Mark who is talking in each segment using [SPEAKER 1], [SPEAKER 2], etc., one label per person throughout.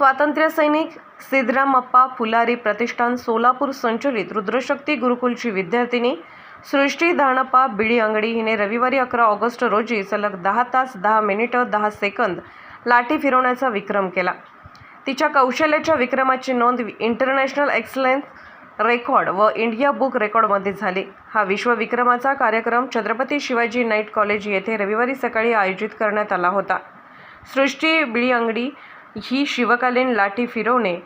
[SPEAKER 1] स्वातंत्र्य सैनिक सिद्धरामप्पा फुलारी प्रतिष्ठान सोलापूर संचलित रुद्रशक्ती गुरुकुलची विद्यार्थिनी सृष्टी धाणप्पा बिडी अंगडी हिने रविवारी अकरा ऑगस्ट रोजी सलग दहा तास दहा मिनिटं दहा सेकंद लाठी फिरवण्याचा विक्रम केला. तिच्या कौशल्याच्या विक्रमाची नोंद इंटरनॅशनल एक्सलन्स रेकॉर्ड व इंडिया बुक रेकॉर्डमध्ये झाली. हा विश्वविक्रमाचा कार्यक्रम छत्रपती शिवाजी नाईट कॉलेज येथे रविवारी सकाळी आयोजित करण्यात आला होता. सृष्टी बिळी अंगडी ही शिवकालीन लाठी फिरवणे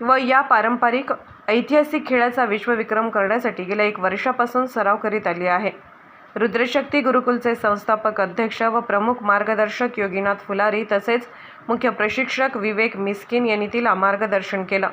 [SPEAKER 1] व या पारंपरिक ऐतिहासिक खेळाचा विश्वविक्रम करण्यासाठी गेल्या एक वर्षापासून सराव करीत आली आहे. रुद्रशक्ती गुरुकुलचे संस्थापक अध्यक्ष व प्रमुख मार्गदर्शक योगीनाथ फुलारी तसेच मुख्य प्रशिक्षक विवेक मिस्किन यांनी तिला मार्गदर्शन केलं.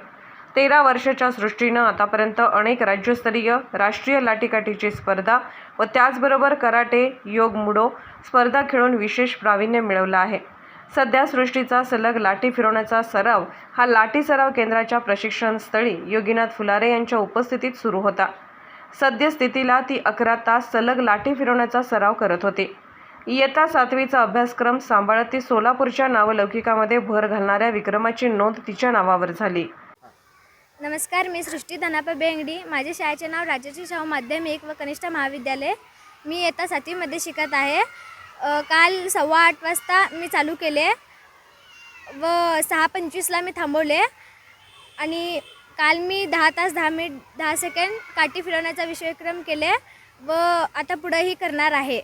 [SPEAKER 1] तेरा वर्षाच्या सृष्टीनं आतापर्यंत अनेक राज्यस्तरीय राष्ट्रीय लाठीकाठीची स्पर्धा व त्याचबरोबर कराटे योग मुडो स्पर्धा खेळून विशेष प्रावीण्य मिळवलं आहे. सध्या सृष्टीचा सलग लाठी फिरवण्याचा सराव हा लाठी सराव केंद्राच्या प्रशिक्षणस्थळी योगीनाथ फुलारे यांच्या उपस्थितीत सुरू होता. सद्यस्थितीला ती अकरा तास सलग लाठी फिरवण्याचा सराव करत होती. इयत्ता सातवीचा अभ्यासक्रम सांभाळत ती सोलापूरच्या नावलौकिकामध्ये भर घालणाऱ्या विक्रमाची नोंद तिच्या नावावर झाली.
[SPEAKER 2] नमस्कार मी सृष्टी धनापा बेंगडी. माझे शाळेचे नाव राजर्षी शाहू माध्यमिक व कनिष्ठ महाविद्यालय. मी इयत्ता सातवीमध्ये शिकत आहे. काल सव्वा आठ वाजता मी चालू केले व सहा पंचवीसला मी थांबवले. आणि काल मी दहा तास दहा मिनिट दहा सेकंड काठी फिरवण्याचा विश्वविक्रम केले व आता पुढंही करणार आहे.